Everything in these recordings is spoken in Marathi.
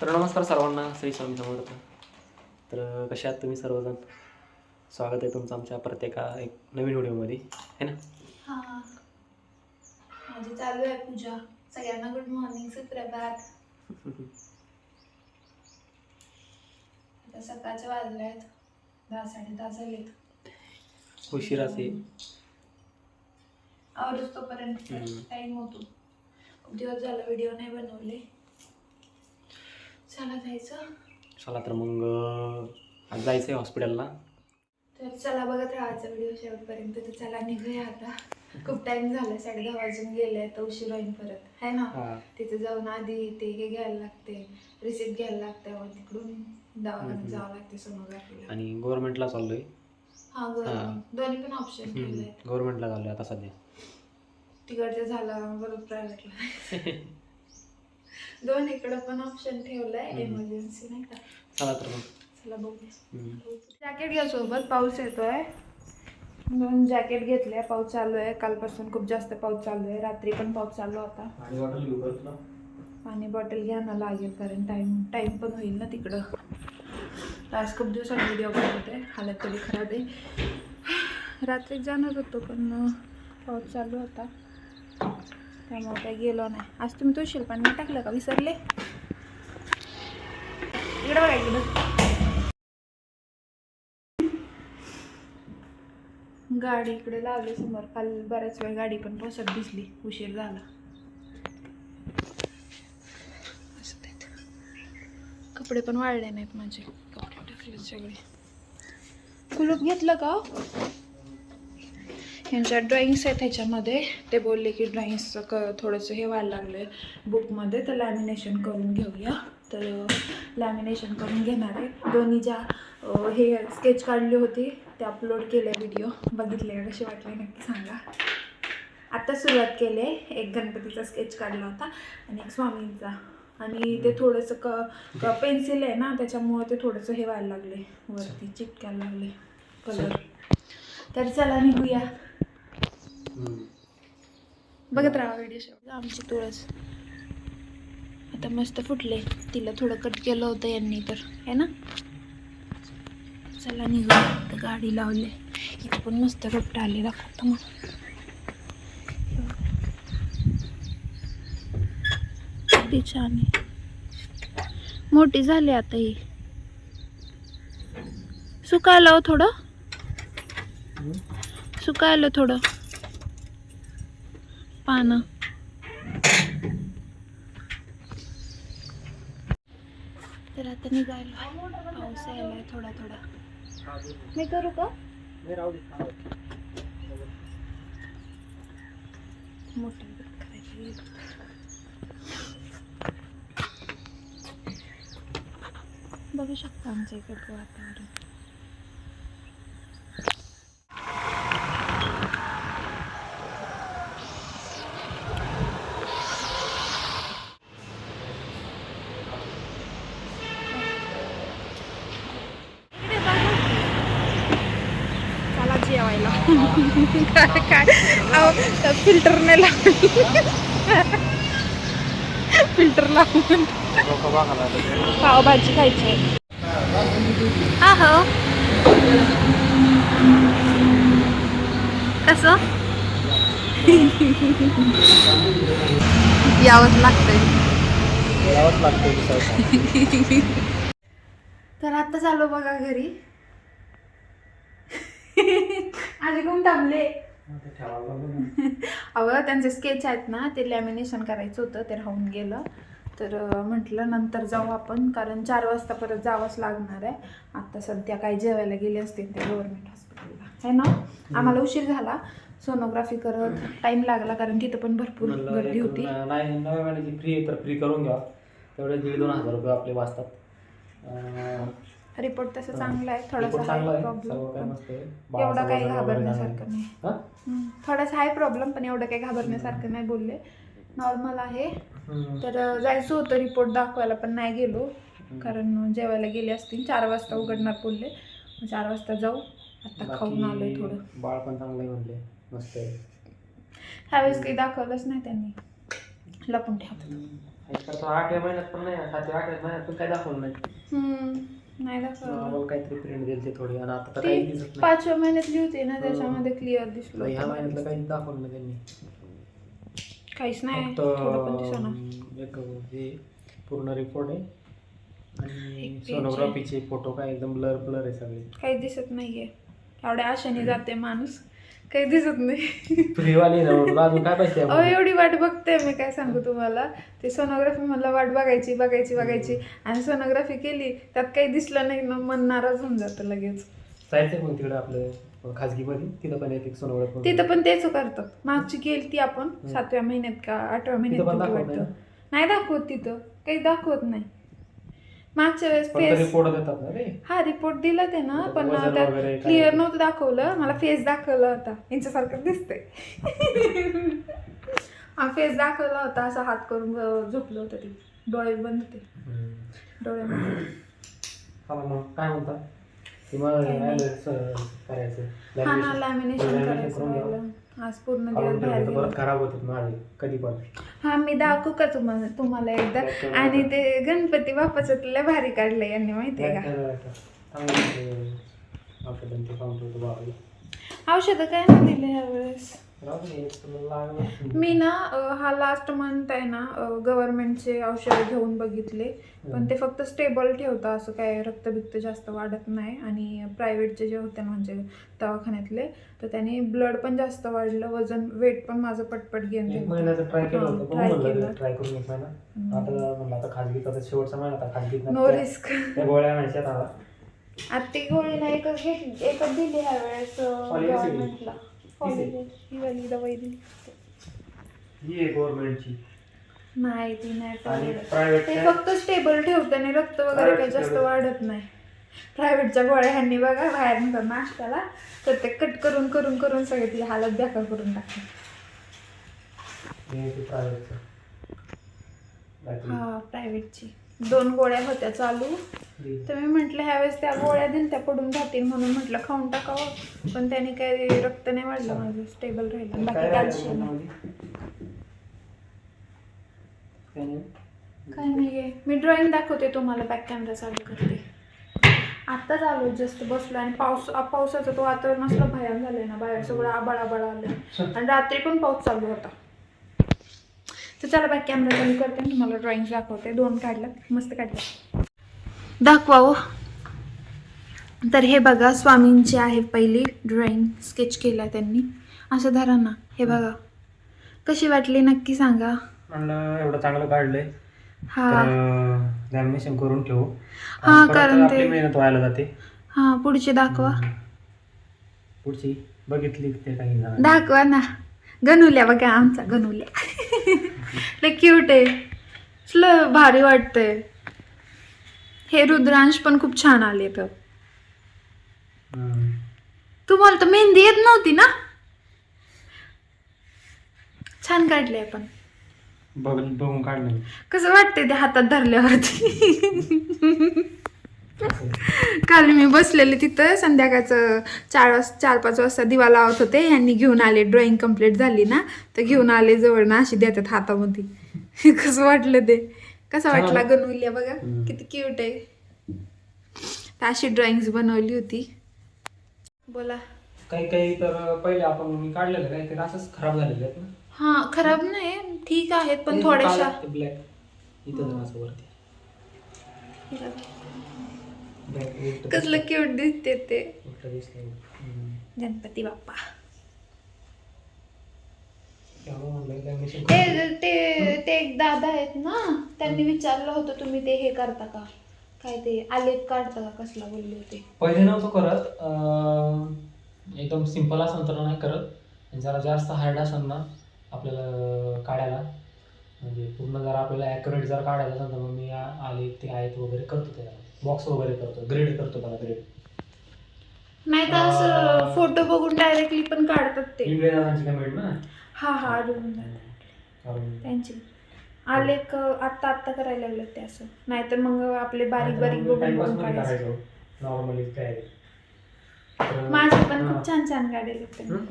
तर नमस्कार सर्वांना श्री स्वामी समर्थ. तर कशा आहात तुम्ही सर्वजण? स्वागत आहे तुमचं आमच्या प्रत्येका एक नवीन व्हिडिओमध्ये है ना? हा. माझी चालू आहे पूजा. सगळ्यांना गुड मॉर्निंग सुप्रभात. आता सकाळचे वाजले आहेत. दहा साडे दहा झालेत. उशीर असे आवडच तोपर्यंत हम्म. टाईम होतो. खूप दिवस झाला व्हिडिओ नाही बनवले. चला जायचं? चला तर मग आज जायचं आहे हॉस्पिटलला. तर चला बघत राहायचा व्हिडिओ शेवटपर्यंत तर चला निघूया आता. खूप टाइम झाला साडे दहा वाजून गेले तर उशीर होईन परत. है ना? हा. तिथे जाऊन आधी ते हे घ्यायला लागते रिसिप्ट घ्यायला लागते मग तिकडून दवाखान्यात हम्म. जावं लागते सोनोग्राफीला आणि गव्हर्नमेंटला चाललोय. हा दोन्ही पण ऑप्शन ठेवले गव्हर्नमेंटला चाललोय आता सध्या. तिकडचं झालं बरोबर प्रायव्हेटला दोन इकडं पण ऑप्शन ठेवलंय. इमर्जन्सी नाही का? चला तर मग. चला बघूया. हम्म. जॅकेट घ्या सोबत पाऊस येतोय. दोन जॅकेट घेतले पाऊस चालू आहे. कालपासून खूप जास्त पाऊस चालू आहे. रात्री पण पाऊस चालू होता. पाणी बॉटल घ्या ना लागेल कारण टाईम टाईम पण होईल ना तिकडं. आज खूप दिवसांनी व्हिडिओ बनवते हालत थोडी खराब आहे. रात्री जाणार होतो पण पाऊस चालू होता. त्यामुळे काही गेलो नाही. आज तुम्ही तुळशील पाणी नाही टाकलं का? विसरले? इकडं बघा इकडं. गाडी इकडे लावली समोर. काल बऱ्याच वेळ गाडी पण पोसत दिसली. उशीर झाला. कपडे पण वाळले नाहीत माझे. कपडे टाकले सगळे. कुलूप घेतलं का हो? यांच्या ह्यांच्या ड्रॉइंग्स आहेत ह्याच्यामध्ये. ते बोलले की ड्रॉइंग्सचं क थोडंसं हे व्हायला लागलं आहे बुकमध्ये तर लॅमिनेशन करून घेऊया. तर लॅमिनेशन करून घेणार आहे. दोन्ही ज्या हे स्केच काढली होती ते अपलोड केले व्हिडिओ बघितले कसे वाटले नक्की सांगा. आत्ता सुरुवात केली आहे. एक गणपतीचा स्केच काढला होता आणि एक स्वामींचा. आणि ते थोडंसं क क पेन्सिल आहे ना त्याच्यामुळं ते थोडंसं हे व्हायला लागले वरती चिटकायला लागले कलर तर चला निघूया. बघत राहा व्हिडिओ शेवट. आमची तुळस. आता मस्त फुटले. तिला थोडं कट केलं होतं यांनी तर. है ना? चला तर गाडी लावले. इथे पण मस्त रोपटं आले. दाखवतो मग. किती छान आहे. मोठी झाली आता ही. सुकायला हो थोडं. सुकायला थोडं. पानं. तर आता निघायला पाऊस यायलाय थोडा थोडा. मी करू का? मोठी बघू शकता आमच्या इकडचं वातावरण. काय? काय? अहो फिल्टरने लावून फिल्टर लावून. पावभाजी खायची. आहे. कसं? यावंच लागतंय. तर आता चालू बघा घरी. आजी कोण थांबले. अहो त्यांचे स्केच आहेत ना ते लॅमिनेशन करायचं होतं ते राहून गेलं. तर म्हटलं नंतर जाऊ आपण कारण चार वाजता परत जावंच लागणार आहे. आता सध्या काही जेवायला गेले असतील ते गव्हर्नमेंट हॉस्पिटलला है ना? आम्हाला उशीर झाला. सोनोग्राफी करत टाइम लागला कारण तिथं पण भरपूर गर्दी होती. नाही नव्या महिन्याची फ्री आहे तर फ्री करून घ्या. तेवढे दीड दोन हजार रुपये आपले वाचतात. रिपोर्ट तसं. चांगला आहे थोडासा हाय प्रॉब्लेम एवढा काही घाबरण्यासारखं नाही. थोडासा हाय प्रॉब्लेम पण एवढं काही घाबरण्यासारखं नाही बोलले. नॉर्मल आहे. तर जायचं होतं रिपोर्ट दाखवायला पण नाही गेलो. कारण जेवायला गेले असतील. चार वाजता उघडणार बोलले. चार वाजता जाऊ. आता खाऊन आलोय बाकी थोडं. बाळ पण चांगलं म्हणले. मस्त ह्यावेळेस काही दाखवलंच नाही त्यांनी. लपून ठेवतात एक तर तो आठव्या महिन्यात पण नाही काय दाखवलं नाही. नाही दाखवलं. काहीतरी प्रिंट दिली थोडी आणि आता तर ती काही दिसत नाही. पाचव्या महिन्यातली होती ना त्याच्यामध्ये क्लिअर दिसलं ह्या. महिन्यातलं काही दाखवलं नाही त्यांनी. काहीच नाही. फक्त थोडं पण दिसेना. अं, एक हे पूर्ण रिपोर्ट आहे. आणि page आहे. सोनोग्राफीचे फोटो काय एकदम ब्लर ब्लर आहे सगळे. काही दिसत नाहीये. एवढ्या आशाने जाते माणूस. काही दिसत नाही. फ्रीवाली ना म्हणून अजून काय पाहिजे अहो एवढी वाट बघते मी काय सांगू तुम्हाला. ते सोनोग्राफी मला वाट बघायची बघायची बघायची. आणि सोनोग्राफी केली त्यात काही दिसलं नाही ना मन नाराज होऊन जातं लगेच. जायचं मग तिकडे आपलं? खाजगी मध्ये तिथं पण एक सोनोग्राफी तिथं पण तेच करतात. मागची केली ती आपण सातव्या महिन्यात का आठव्या महिन्यात तिथं पण केली दाखवत वाटतं? नाही दाखवत तिथं. काही दाखवत नाही. मागच्या वेळेस फेस रिपोर्ट देतात ना हा रिपोर्ट दिला ते ना त्याचं पण वजन त्यात वगैरे काय? क्लिअर नव्हतं दाखवलं मला फेस दाखवला होता यांच्यासारखं दिसतंय हा फेस दाखवला होता असा हात करून अं, झोपलं होतं ते डोळे बंद होते हम्म. डोळे बंद चला मग काय म्हणता ते मला काही नाही. राहिलं स- करायचं हा ना. लॅमिनेशन Lamination करायचं करून घ्यावं. राहिलं. आज पूर्ण काढून दिवस बाहेर ठेवलं तर परत गेलो खराब होतात माझे कधी पण. हा मी दाखवू का तुम्हाला तुम्हाला एकदा? आणि? ते गणपती बाप्पाचं तुला भारी काढलं यांनी माहितीये का. औषधं काय नाही दिले यावेळेस मी ना हा लास्ट मंथ आहे ना गव्हर्नमेंटचे औषधं घेऊन बघितले. पण ते फक्त स्टेबल ठेवतं असं काय रक्तबिक्त जास्त वाढत नाही. आणि प्रायव्हेटचे जे होते ना म्हणजे दवाखान्यातले तर त्याने ब्लड पण जास्त वाढलं वजन वेट पण माझं पटपट गेन एक महिन्याचं ट्राय केलं होतं पण try म्हणलं केलं. ट्राय करून एक महिना आता म्हणलं आता खाजगीत आता शेवटचा महिना आता खाजगीत नो. रिस्क आता आता. ती गोळी ना एकच घेतली एकच दिली ह्या वेळेस ही वाली दवाई दिली ही आहे गव्हर्नमेंटची नाही ती नाही आणि ते फक्त स्टेबल ठेवतं आणि रक्त वगैरे काही जास्त Private वाढत नाही. प्रायव्हेटच्या गोळ्या ह्यांनी बघा बाहेर नंतर नाश्त्याला तर ते कट करून करून करून सगळे ती हालत बेकार करून टाकतात. प्रायव्हेटचं हा प्रायव्हेटची दोन गोळ्या होत्या चालू. तर मी म्हटलं ह्यावेळेस त्या गोळ्या दिल त्या पडून राहतील म्हणून म्हटलं खाऊन टाकावं. पण त्याने काही रक्त नाही वाढलं माझं स्टेबल राहिलं. बाकी कॅल्शियम काय नाही. आहे मी ड्रॉइंग दाखवते तुम्हाला बॅक कॅमेरा चालू करते. आता चालू जस्ट बसलो आणि पाऊस पावसाचं तो वातावरण असलं भयान झालंय ना बाहेर सगळं आबाळ आबाळ आलंय आणि रात्री पण पाऊस चालू होता. तर चला बॅक कॅमेरा चालू करते. तुम्हाला ड्रॉइंग दाखवते. दोन काढल्यात. मस्त काढल्यात. दाखवावं. तर हे बघा स्वामींची आहे पहिली ड्रॉइंग स्केच केला त्यांनी. असं धरा ना. हे बघा. कशी वाटली नक्की सांगा. एवढं चांगलं काढलंय. हा. लॅमिनेशन करून ठेवू. हा, कारण ते- मेहनत व्हायला जाते. हा पुढची दाखवा. पुढची बघितली ते काही. दाखवा ना. गणुल्या बघा आमचा गणुल्या. लय क्यूट आहे. भारी वाटतंय. हे रुद्रांश पण खूप छान आले तर. तुम्हाला तर मेहंदी येत नव्हती ना? छान काढले पण बघ बघून काढलं कसं वाटतंय ते हातात धरल्यावरती? काल मी बसलेले तिथं संध्याकाळचं चार वाज चार पाच वाजता दिवा लावत होते. यांनी घेऊन आले. ड्रॉइंग कंप्लीट झाली ना तर घेऊन आले जवळ ना अशी देतात हातामध्ये. कसं वाटलं ते? कसं वाटला आलं. गणुल्या बघा. किती क्यूट आहे. तर अशी ड्रॉइंग्स बनवली होती. बोला. काही काही तर पहिले आपण काढलेलं काही काही असंच खराब झालेले आहेत ना? हा खराब नाही. ठीक आहेत पण थोड्याशा. ब्लॅक इथं असं वरती. कसलं क्यूट दिसते ते. गणपती बाप्पा. ते ते ते एक दादा आहेत ना त्यांनी विचारलं होतं तुम्ही ते हे करता का? काय ते आलेख काढता का? कसला बोलले होते? पहिले नव्हतं करत. अं, एकदम सिंपल असेल तर नाही करत. आणि जरा जास्त हार्ड असेल ना आपल्याला काढायला. म्हणजे पूर्ण जर आपल्याला ॲक्युरेट जर काढायचं असेल तर मग मी आले ते आहेत वगैरे करतो त्याला बॉक्स वगैरे करतो ग्रेड करतो त्याला ग्रेड नाही तर असं फोटो बघून डायरेक्टली पण काढतात ते. इंडिया दादांची कमेंट ना? हा हा अरुण दादा. कारण त्यांची. आलेख आत्ता आत्ता करायला लागलं ते असं. नाहीतर मग आपले बारीक बारीक बघून टाइमपास बघून मध्ये काढायचं. करायचो नॉर्मली काय? तर- माझे पण हा. खूप छान छान काढले त्यांनी. हं?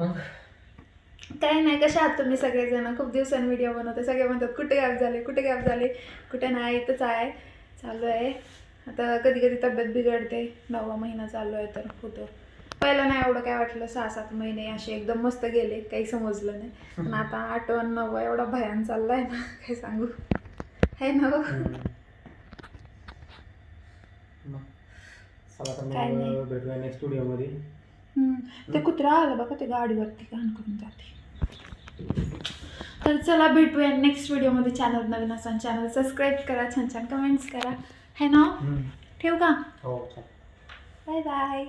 मग? काय नाही कशा आहात तुम्ही सगळेजण? खूप दिवसांनी व्हिडिओ बनवते. सगळे म्हणतात कुठे गॅप झाले? कुठे गॅप झाले? कुठे नाही? इथंच आहे. चालू आहे. आता कधी कधी तब्येत बिघडते. नववा महिना चालू आहे तर होतं. पहिलं नाही एवढं काय वाटलं. सहा सात महिने असे एकदम मस्त गेले. काही समजलं नाही. पण आता आठवण नववा एवढा भयान चाललाय ना काय सांगू? आहे ना? काय नाही. ते कुत्रा आलं बघा ते गाडीवरती घाण करून जाते. तर चला भेटूया नेक्स्ट व्हिडिओमध्ये चॅनल नवीन असाल चॅनल सबस्क्राईब करा छान छान कमेंट्स करा. है ना? ठेवू का? हो चालेल बाय बाय